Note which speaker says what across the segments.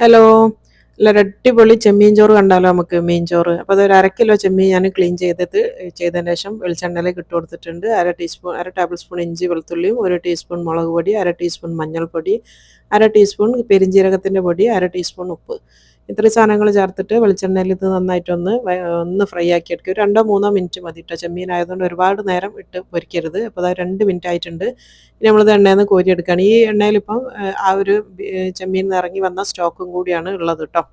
Speaker 1: Hello അല്ല അടിപൊളി ചെമ്മീൻ ചോറ് കണ്ടാലോ നമുക്ക് മീൻ ചോറ്? അപ്പോൾ അതൊരു അര കിലോ ചെമ്മീൻ ഞാൻ ക്ലീൻ ചെയ്തിട്ട് ചെയ്തതിന് ശേഷം വെളിച്ചെണ്ണയിലേക്ക് ഇട്ട് കൊടുത്തിട്ടുണ്ട്. അര ടീസ്പൂൺ അര ടേബിൾ സ്പൂൺ ഇഞ്ചി വെളുത്തുള്ളിയും ഒരു ടീസ്പൂൺ മുളക് പൊടി അര ടീസ്പൂൺ മഞ്ഞൾപ്പൊടി അര ടീസ്പൂൺ പെരിഞ്ജീരകത്തിന്റെ പൊടി അര ടീസ്പൂൺ ഉപ്പ്. ഇത്രയും സാധനങ്ങൾ ചേർത്തിട്ട് വെളിച്ചെണ്ണയിൽ ഇത് നന്നായിട്ടൊന്ന് ഒന്ന് ഫ്രൈ ആക്കി എടുക്കുക രണ്ടോ മൂന്നോ മിനിറ്റ് മതി കേട്ടോ ചെമ്മീൻ ആയതുകൊണ്ട് ഒരുപാട് നേരം ഇട്ട് പൊരിക്കരുത്. അപ്പോൾ അത് രണ്ട് മിനിറ്റ് ആയിട്ടുണ്ട്. ഇനി നമ്മളിത് എണ്ണയിൽ നിന്ന് കോരിയെടുക്കുകയാണ് ഈ എണ്ണയിൽ ഇപ്പം ആ ഒരു ചെമ്മീൻ ഇറങ്ങി വന്ന സ്റ്റോക്കും കൂടിയാണ് ഉള്ളത് കേട്ടോ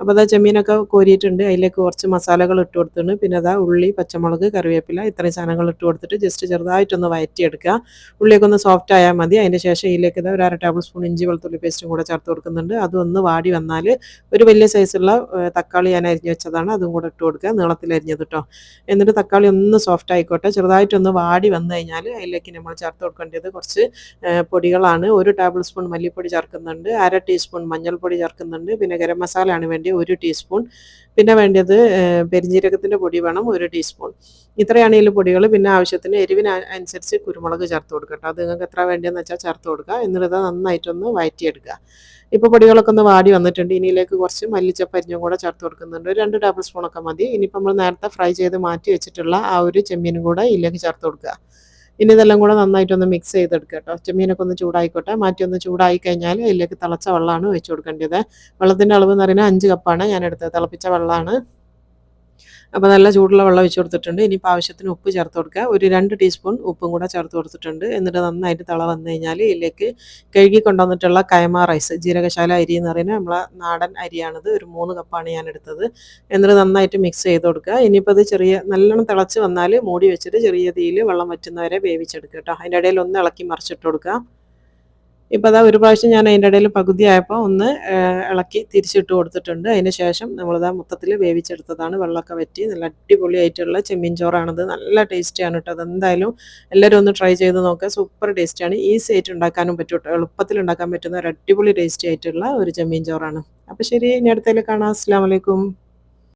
Speaker 1: അപ്പോൾ അതാ ചെമ്മീനൊക്കെ കോരിയിട്ടുണ്ട്. അതിലേക്ക് കുറച്ച് മസാലകൾ ഇട്ട് കൊടുത്തിട്ടുണ്ട്. പിന്നെ അതാ ഉള്ളി പച്ചമുളക് കറിവേപ്പില ഇത്രയും സാധനങ്ങൾ ഇട്ട് കൊടുത്തിട്ട് ജസ്റ്റ് ചെറുതായിട്ടൊന്ന് വയറ്റിയെടുക്കുക ഉള്ളിയൊക്കെ ഒന്ന് സോഫ്റ്റ് ആയാൽ മതി. അതിന്റെ ശേഷം ഇതിലേക്ക് ഇതാ ഒരു അര ടേബിൾ സ്പൂൺ ഇഞ്ചി വെളുത്തുള്ളി പേസ്റ്റും കൂടെ ചേർത്ത് കൊടുക്കുന്നുണ്ട്. അതൊന്ന് വാടി വന്നാൽ ഒരു വലിയ സൈസുള്ള തക്കാളി ഞാൻ അരിഞ്ഞു വെച്ചതാണ്. അതും കൂടെ ഇട്ട് കൊടുക്കുക. നീളത്തിൽ അരിഞ്ഞത് കേട്ടോ എന്നിട്ട് തക്കാളി ഒന്ന് സോഫ്റ്റ് ആയിക്കോട്ടെ. ചെറുതായിട്ടൊന്ന് വാടി വന്നു കഴിഞ്ഞാൽ അതിലേക്ക് നമ്മൾ ചേർത്ത് കൊടുക്കേണ്ടത് കുറച്ച് പൊടികളാണ്. ഒരു ടേബിൾ സ്പൂൺ മല്ലിപ്പൊടി ചേർക്കുന്നുണ്ട്. അര ടീസ്പൂൺ മഞ്ഞൾപ്പൊടി ചേർക്കുന്നുണ്ട്. പിന്നെ ഗരം മസാലയാണ് വേണ്ടി ഒരു ടീസ്പൂൺ പിന്നെ വേണ്ടത് പെരിഞ്ജീരകത്തിന്റെ പൊടി വേണം ഒരു ടീസ്പൂൺ ഇത്രയാണ് ഇതിൽ പൊടികൾ പിന്നെ ആവശ്യത്തിന് എരിവിന് അനുസരിച്ച് കുരുമുളക് ചേർത്ത് കൊടുക്കട്ടോ അത് നിങ്ങൾക്ക് എത്ര വേണ്ടതെന്ന് വെച്ചാൽ ചേർത്ത് കൊടുക്കുക. എന്നിട്ട് നന്നായിട്ടൊന്ന് വഴറ്റിയെടുക്കുക ഇപ്പോൾ പൊടികളൊക്കെ ഒന്ന് വാടി വന്നിട്ടുണ്ട്. ഇനിയിലേക്ക് കുറച്ച് മല്ലിച്ചപ്പരിഞ്ഞും കൂടെ ചേർത്ത് കൊടുക്കുന്നുണ്ട്. രണ്ട് ടേബിൾ സ്പൂണൊക്കെ മതി. ഇനിയിപ്പോൾ നമ്മൾ നേരത്തെ ഫ്രൈ ചെയ്ത് മാറ്റി വെച്ചിട്ടുള്ള ആ ഒരു ചെമ്മീനും കൂടെ ഇതിലേക്ക് ചേർത്ത് കൊടുക്കുക. ഇനി ഇതെല്ലാം കൂടെ നന്നായിട്ടൊന്ന് മിക്സ് ചെയ്തെടുക്കുക കേട്ടോ. ചെമ്മീനൊക്കെ ഒന്ന് ചൂടായിക്കോട്ടെ. മാറ്റി ഒന്ന് ചൂടായി കഴിഞ്ഞാൽ അതിലേക്ക് തിളച്ച വെള്ളമാണ് ഒഴിച്ചു കൊടുക്കേണ്ടത്. വെള്ളത്തിന്റെ അളവ് എന്ന് പറയുന്നത് അഞ്ച് കപ്പാണ് ഞാൻ എടുത്തത്. തിളപ്പിച്ച വെള്ളമാണ്. അപ്പോൾ നല്ല ചൂടുള്ള വെള്ളം ഒഴിച്ച് കൊടുത്തിട്ടുണ്ട്. ഇനിയിപ്പോൾ ആവശ്യത്തിന് ഉപ്പ് ചേർത്ത് കൊടുക്കുക. ഒരു രണ്ട് ടീസ്പൂൺ ഉപ്പും കൂടെ ചേർത്ത് കൊടുത്തിട്ടുണ്ട്. എന്നിട്ട് നന്നായിട്ട് തിള വന്നു കഴിഞ്ഞാൽ ഇതിലേക്ക് കഴുകി കൊണ്ടുവന്നിട്ടുള്ള കൈമ റൈസ് ജീരകശാല അരി എന്ന് പറയുന്നത് നമ്മളെ നാടൻ അരിയാണിത്. ഒരു മൂന്ന് കപ്പാണ് ഞാൻ എടുത്തത്. എന്നിട്ട് നന്നായിട്ട് മിക്സ് ചെയ്ത് കൊടുക്കുക. ഇനിയിപ്പോൾ അത് ചെറിയ നല്ലോണം തിളച്ച് വന്നാൽ മൂടി വെച്ചിട്ട് ചെറിയ തീയിൽ വെള്ളം വറ്റുന്നവരെ വേവിച്ചെടുക്കുക കേട്ടോ. അതിന്റെ ഇടയിൽ ഒന്ന് ഇളക്കി മറിച്ചിട്ട് കൊടുക്കുക. ഇപ്പോൾ അതാ ഒരു പ്രാവശ്യം ഞാൻ അതിന്റെ ഇടയിൽ പകുതി ആയപ്പോൾ ഒന്ന് ഇളക്കി തിരിച്ചിട്ട് കൊടുത്തിട്ടുണ്ട്. അതിന് ശേഷം നമ്മളിതാ മൊത്തത്തിൽ വേവിച്ചെടുത്തതാണ്. വെള്ളമൊക്കെ വറ്റി നല്ല അടിപൊളിയായിട്ടുള്ള ചെമ്മീൻ ചോറാണിത്. നല്ല ടേസ്റ്റിയാണ് കേട്ടോ അതെന്തായാലും എല്ലാവരും ഒന്ന് ട്രൈ ചെയ്ത് നോക്കുക സൂപ്പർ ടേസ്റ്റിയാണ്. ഈസി ആയിട്ട് ഉണ്ടാക്കാനും പറ്റും എളുപ്പത്തിൽ ഉണ്ടാക്കാൻ പറ്റുന്ന ഒരു അടിപൊളി ടേസ്റ്റി ആയിട്ടുള്ള ഒരു ചെമ്മീൻ ചോറാണ്. അപ്പോൾ ശരി ഇനി അടുത്തതിൽ കാണാം. അസ്സാം വലൈക്കും